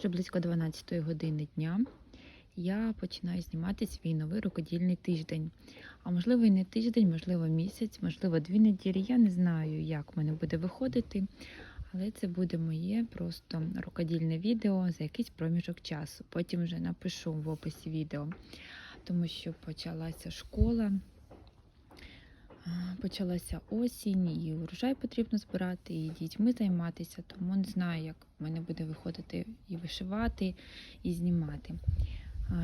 Вже близько 12 години дня я починаю знімати свій новий рукодільний тиждень. А можливо, і не тиждень, можливо, місяць, можливо, дві неділі. Я не знаю, як в мене буде виходити, але це буде моє просто рукодільне відео за якийсь проміжок часу. Потім вже напишу в описі відео, тому що почалася школа. Почалася осінь, і урожай потрібно збирати, і дітьми займатися, тому не знаю, як в мене буде виходити і вишивати, і знімати.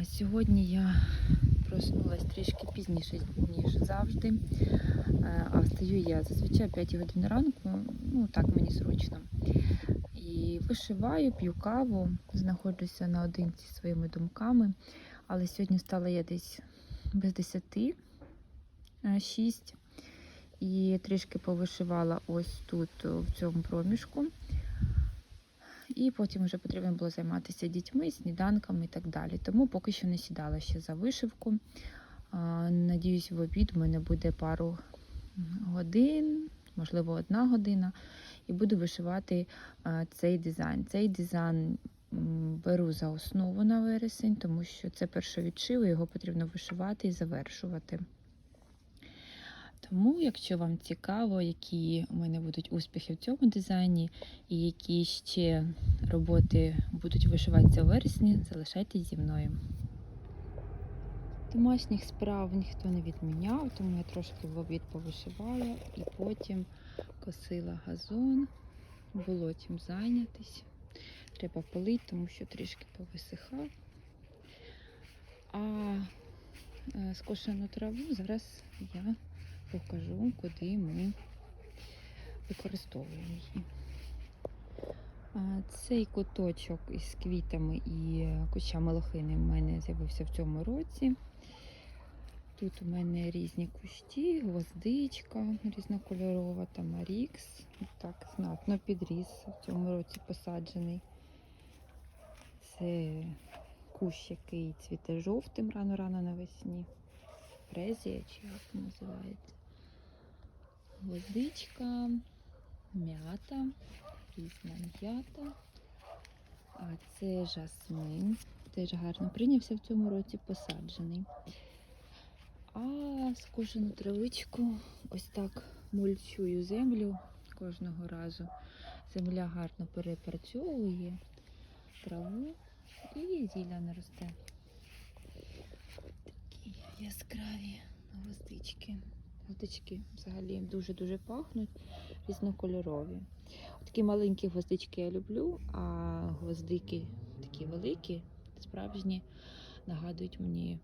Сьогодні я проснулась трішки пізніше, ніж завжди. А встаю я зазвичай о 5 годин ранку, ну так мені зручно. І вишиваю, п'ю каву, знаходжуся наодинці своїми думками. Але сьогодні встала я десь без 10, 6 і трішки повишивала ось тут, в цьому проміжку. І потім вже потрібно було займатися дітьми, сніданками і так далі. Тому поки що не сідала ще за вишивку. Надіюсь, в обід у мене буде пару годин, можливо, одна година, і буду вишивати цей дизайн. Цей дизайн беру за основу на вересень, тому що це першовідшив, і його потрібно вишивати і завершувати. Тому, якщо вам цікаво, які у мене будуть успіхи в цьому дизайні, і які ще роботи будуть вишиватися у вересні, залишайтесь зі мною. Домашніх справ ніхто не відміняв, тому я трошки в обід повишивала і потім косила газон. Було чим зайнятись. Треба полити, тому що трішки повисихав. А е, скошену траву зараз я покажу, куди ми використовуємо її. Цей куточок із квітами і кущами лохини в мене з'явився в цьому році. Тут у мене різні кущі, гвоздичка різнокольорова, тамарікс. Так, знатно підріс в цьому році посаджений. Це кущ, який цвіте жовтим рано-рано навесні. Фрезія, чи як називається. Гвоздичка, м'ята, різна м'ята. А це жасмин. Теж гарно прийнявся в цьому році посаджений. А скошену травичку ось так мульчую землю кожного разу. Земля гарно перепрацьовує траву і зілля не росте. Такі яскраві гвоздички. Гвоздички взагалі дуже-дуже пахнуть, різнокольорові. Такі маленькі гвоздички я люблю, а гвоздики такі великі, справжні, нагадують мені,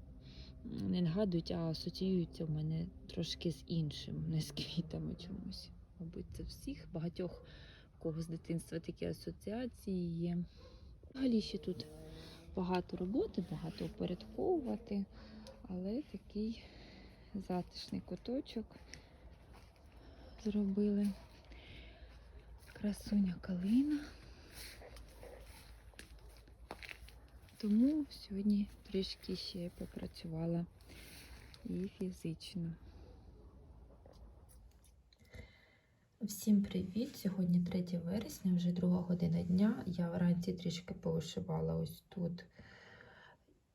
не нагадують, а асоціюються в мене трошки з іншим, не з квітами чомусь. Мабуть, це всіх багатьох у кого з дитинства такі асоціації є. Взагалі ще тут багато роботи, багато упорядковувати, але такий затишний куточок зробили. Красуня калина. Тому сьогодні трішки ще попрацювала і фізично. Всім привіт! Сьогодні 3 вересня, вже друга година дня. Я вранці трішки повишивала ось тут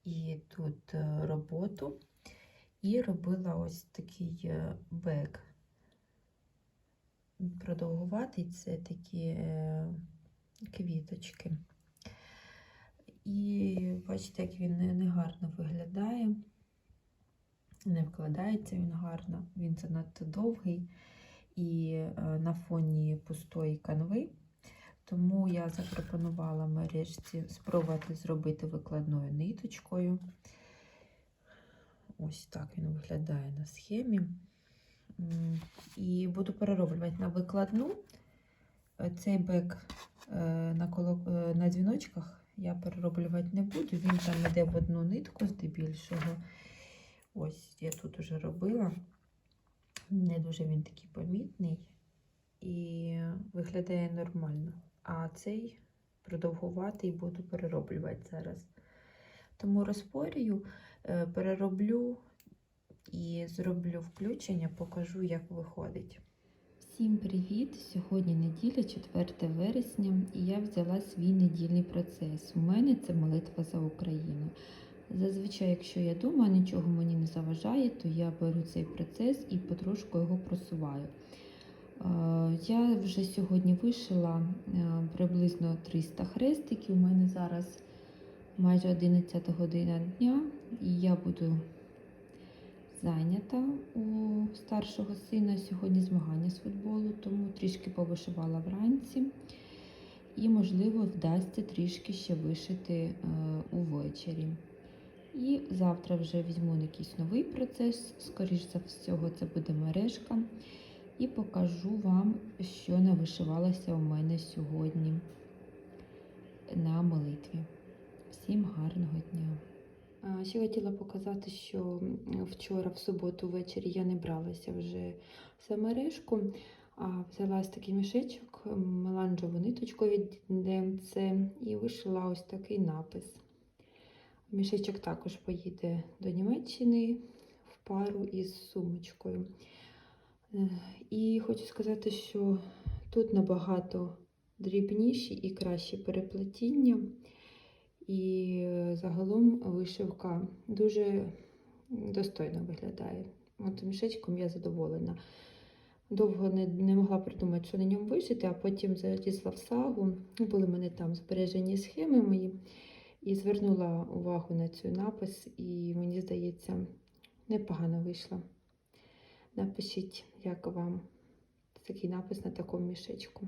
і тут е, роботу. І робила ось такий е, бек. Продовгуватий це такі е, квіточки. І бачите, як він не- негарно виглядає, не вкладається він гарно, він занадто довгий і е, на фоні пустої канви. Тому я запропонувала мережці спробувати зробити викладною ниточкою. Ось так він виглядає на схемі. І буду перероблювати на викладну. Цей бек е, на, коло... е, на дзвіночках я перероблювати не буду. Він там йде в одну нитку здебільшого. Ось я тут уже робила. Не дуже він такий помітний і виглядає нормально. А цей продовгуватий буду перероблювати зараз. Тому розпорюю, перероблю і зроблю включення, покажу, як виходить. Всім привіт! Сьогодні неділя, 4 вересня, і я взяла свій недільний процес. У мене це молитва за Україну. Зазвичай, якщо я вдома, нічого мені не заважає, то я беру цей процес і потрошку його просуваю. Е, Я вже сьогодні вишила е, приблизно 300 хрестиків. У мене зараз майже 11 година дня, і я буду зайнята у старшого сина. Сьогодні змагання з футболу, тому трішки повишивала вранці. І, можливо, вдасться трішки ще вишити е, увечері. І завтра вже візьму якийсь новий процес, скоріш за всього, це буде мережка. І покажу вам, що навишивалося у мене сьогодні на молитві. Всім гарного дня! Ще хотіла показати, що вчора, в суботу ввечері, я не бралася вже за мережку, а взяла ось такий мішечок, м, меланжеву ниточку від ДМЦ і вишила ось такий напис. Мішечок також поїде до Німеччини в пару із сумочкою. Е, І хочу сказати, що тут набагато дрібніші і кращі переплетіння. І е, загалом вишивка дуже достойно виглядає. От мішечком я задоволена. Довго не, не могла придумати, що на ньому вишити, а потім залізла в сагу. Були в мене там збережені схеми мої. І звернула увагу на цю напис, і мені здається, непогано вийшло. Напишіть, як вам такий напис на такому мішечку.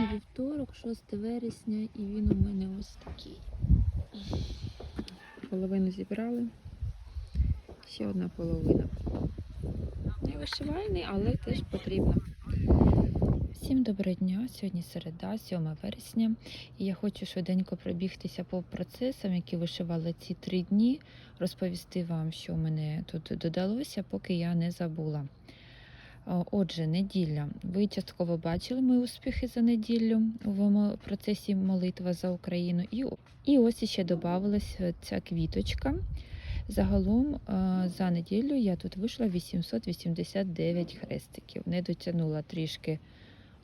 Сьогодні вівторок, 6 вересня, і він у мене ось такий. Половину зібрали. Ще одна половина. Не вишивальний, але теж потрібно. Всім доброго дня! Сьогодні середа, 7 вересня, і я хочу швиденько пробігтися по процесам, які вишивала ці три дні, розповісти вам, що мене тут додалося, поки я не забула. О, Отже, неділя. Ви частково бачили мої успіхи за неділю в процесі молитва за Україну. І, ось іще додавалась ця квіточка. Загалом е, за неділю я тут вийшла 889 хрестиків. Не дотягнула трішки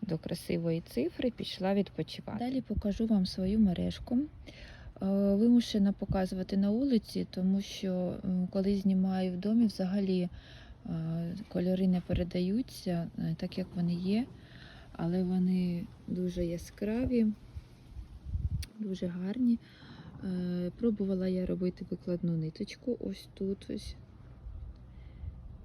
до красивої цифри, пішла відпочивати. Далі покажу вам свою мережку. Е, Вимушена показувати на вулиці, тому що коли знімаю в домі, взагалі е, кольори не передаються е, так, як вони є, але вони дуже яскраві, дуже гарні. Е, Пробувала я робити викладну ниточку ось тут. ось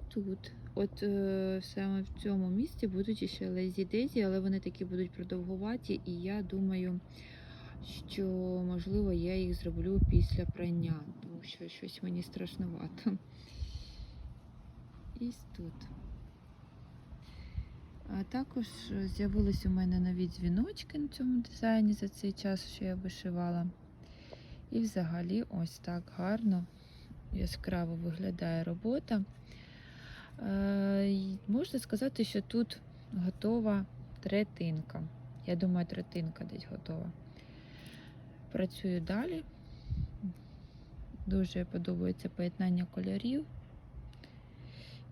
Тут. От е, саме в цьому місці будуть ще лезі дезі, але вони такі будуть продовгуваті, і я думаю, що можливо я їх зроблю після прання, тому що щось мені страшнувато. І тут. А також е, з'явились у мене нові дзвіночки на цьому дизайні за цей час, що я вишивала. І взагалі ось так гарно, яскраво виглядає робота. Е, Можна сказати, що тут готова третинка. Я думаю, третинка десь готова. Працюю далі. Дуже подобається поєднання кольорів.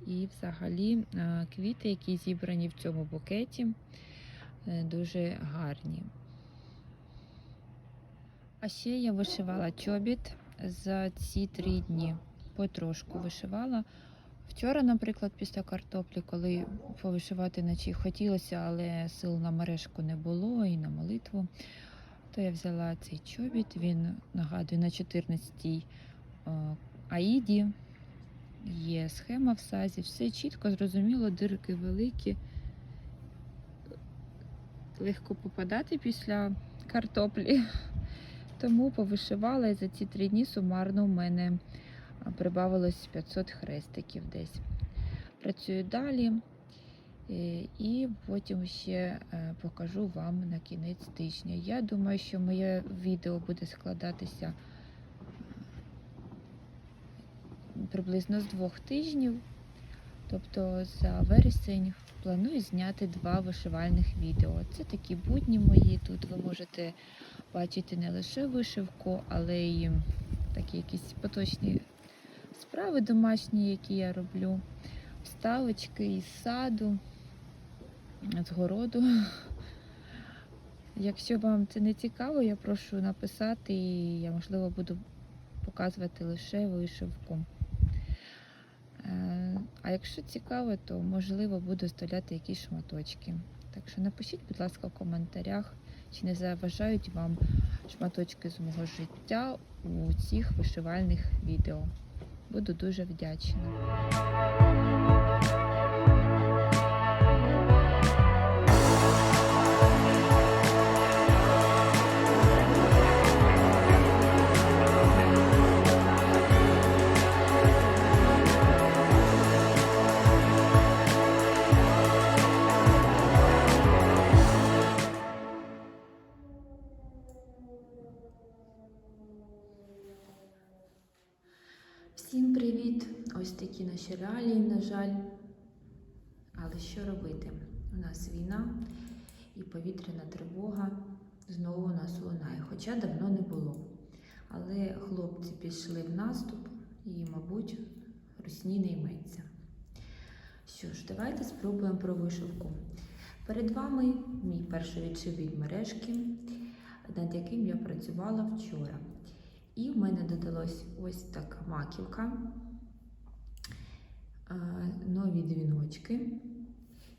І взагалі е, квіти, які зібрані в цьому букеті, е, дуже гарні. А ще я вишивала чобіт за ці три дні. Потрошку вишивала. Вчора, наприклад, після картоплі, коли повишивати ночі хотілося, але сил на мережку не було і на молитву, то я взяла цей чобіт. Він нагадує на 14-й е, аїді. Є схема в сазі, все чітко, зрозуміло, дирки великі. Легко попадати після картоплі. Тому повишивала і за ці три дні сумарно у мене прибавилось 500 хрестиків десь. Працюю далі. Е, І потім ще е, покажу вам на кінець тижня. Я думаю, що моє відео буде складатися приблизно з двох тижнів. Тобто за вересень планую зняти два вишивальних відео. Це такі будні мої. Тут ви можете бачити не лише вишивку, але й такі якісь поточні справи домашні, які я роблю. Вставочки із саду, з городу. Якщо вам це не цікаво, я прошу написати, і я, можливо, буду показувати лише вишивку. А якщо цікаво, то можливо буду вставляти якісь шматочки. Так що напишіть, будь ласка, в коментарях, чи не заважають вам шматочки з мого життя у цих вишивальних відео. Буду дуже вдячна. Привіт! Ось такі наші реалії, на жаль. Але що робити? У нас війна і повітряна тривога знову у нас лунає, хоча давно не було. Але хлопці пішли в наступ і, мабуть, русні не йметься. Що ж, давайте спробуємо про вишивку. Перед вами мій перший відшив від мережки, над яким я працювала вчора. І в мене додалась ось така маківка, нові дзвіночки.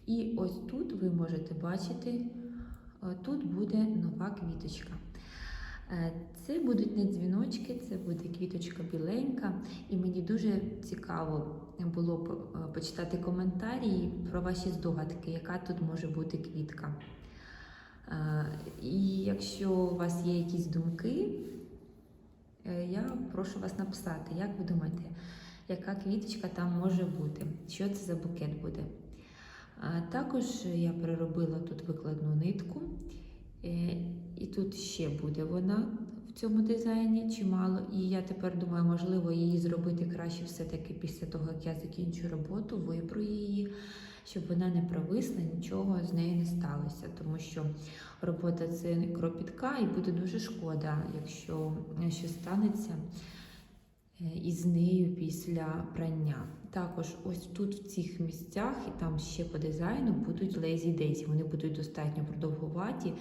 І ось тут ви можете бачити, тут буде нова квіточка. Е, Це будуть не дзвіночки, це буде квіточка біленька. І мені дуже цікаво було е, почитати коментарі про ваші здогадки, яка тут може бути квітка. Е, І якщо у вас є якісь думки, Я прошу вас написати, як ви думаєте, яка квіточка там може бути, що це за букет буде. Також я переробила тут викладну нитку, Е, і тут ще буде вона в цьому дизайні чимало. І я тепер думаю, можливо, її зробити краще все-таки після того, як я закінчу роботу, вибру її, щоб вона не провисла, нічого з нею не сталося, тому що робота це кропітка і буде дуже шкода, якщо щось станеться е, із нею після прання. Також ось тут в цих місцях і там ще по дизайну будуть лезі дейзі. Вони будуть достатньо продовгуваті.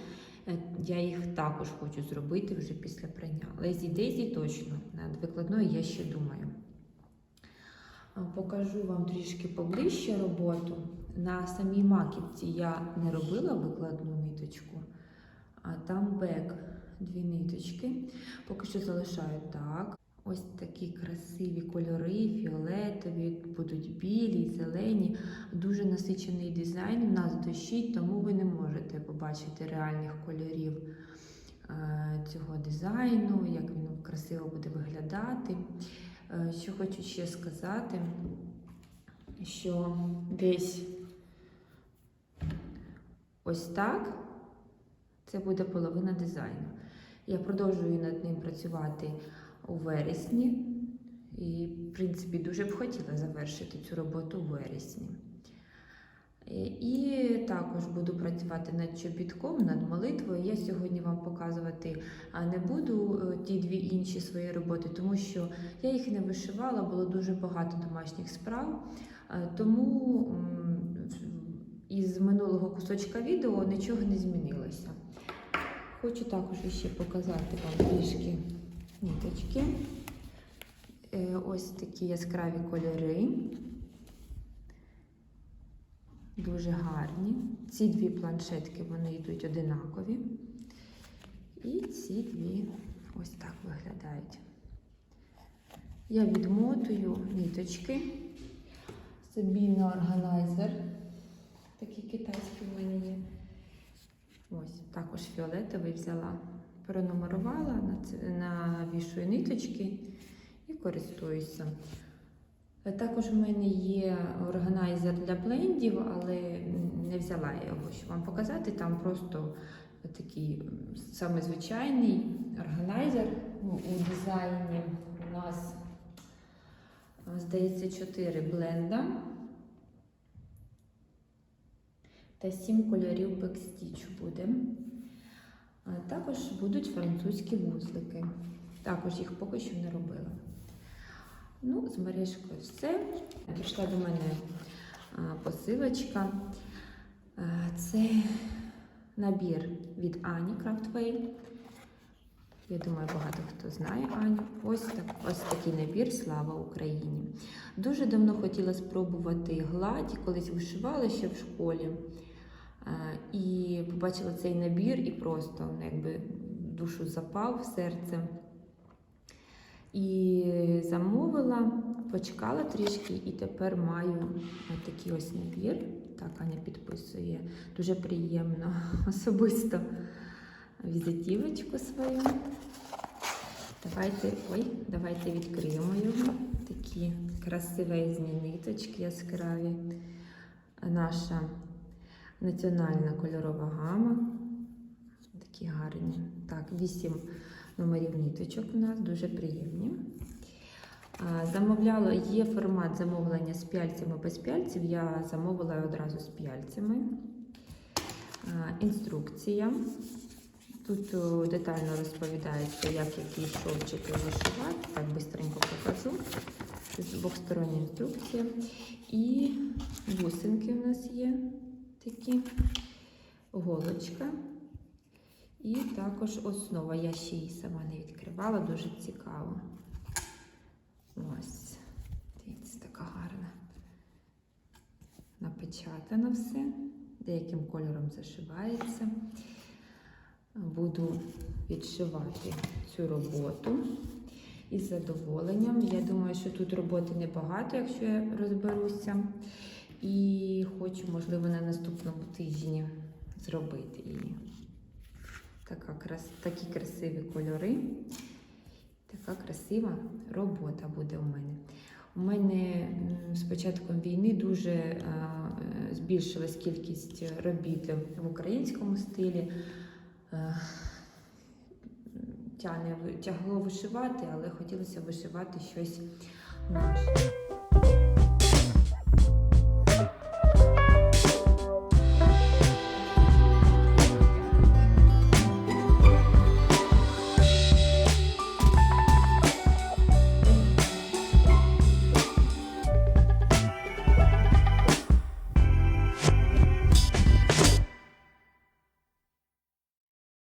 Е, Я їх також хочу зробити вже після прання. Лезі дейзі точно. Над викладною я ще думаю. Покажу вам трішки поближче роботу. На самій маківці я не робила викладну ниточку, а там бек дві ниточки. Поки що залишаю так. Ось такі красиві кольори, фіолетові, будуть білі, зелені. Дуже насичений дизайн. У нас дощить, тому ви не можете побачити реальних кольорів е, цього дизайну, як він красиво буде виглядати. Е, Що хочу ще сказати, що десь ось так це буде половина дизайну. Я продовжую над ним працювати у вересні. І, в принципі, дуже б хотіла завершити цю роботу у вересні. І також буду працювати над чобітком, над молитвою. Я сьогодні вам показувати не буду е, ті дві інші свої роботи, тому що я їх не вишивала, було дуже багато домашніх справ. Е, Тому із минулого кусочка відео нічого не змінилося. Хочу також ще показати вам трішки ниточки. Е, Ось такі яскраві кольори. Дуже гарні. Ці дві планшетки вони йдуть одинакові. І ці дві ось так виглядають. Я відмотую ниточки. Собі на органайзер. Такий китайський в мене є. Ось, також фіолетовий взяла. Пронумерувала, нац- навішую ниточки і користуюся. Також в мене є органайзер для блендів, але не взяла я його, щоб вам показати. Там просто такий саме звичайний органайзер Ну, у дизайні. У нас, здається, 4 бленда та 7 кольорів бекстіч буде. Також будуть французькі вузлики. Також їх поки що не робила. Ну, з мережкою все. Прийшла до мене посилочка. Це набір від Ані Крафтвей. Я думаю, багато хто знає Аню. Ось, так, ось такий набір Слава Україні. Дуже давно хотіла спробувати гладь, колись вишивала ще в школі. І побачила цей набір і просто ну, якби душу запав в серце. І замовила, почекала трішки, і тепер маю такий ось набір. Так, Аня підписує. Дуже приємно особисто візитівочку свою. Давайте, ой, давайте відкриємо його. Такі красивезні ниточки яскраві. Наша національна кольорова гама. Такі гарні. Так, вісім номерів ниточок у нас дуже приємні. Замовляла, є формат замовлення з пяльцями без пяльців. Я замовила одразу з пяльцями. Інструкція. Тут детально розповідається, як які шовчики вишивати. Так, швидко покажу. Це двохстороння інструкція. І бусинки у нас є такі, голочка. І також основа. Я ще її сама не відкривала, дуже цікаво. Ось, дивіться, така гарна. Напечатано все, деяким кольором зашивається. Буду відшивати цю роботу із задоволенням. Я думаю, що тут роботи небагато, якщо я розберуся. І хочу, можливо, на наступному тижні зробити її. Така. Такі красиві кольори. Така красива робота буде у мене. У мене з початком війни дуже збільшилась кількість робіт в українському стилі. Тягло вишивати, але хотілося вишивати щось наше.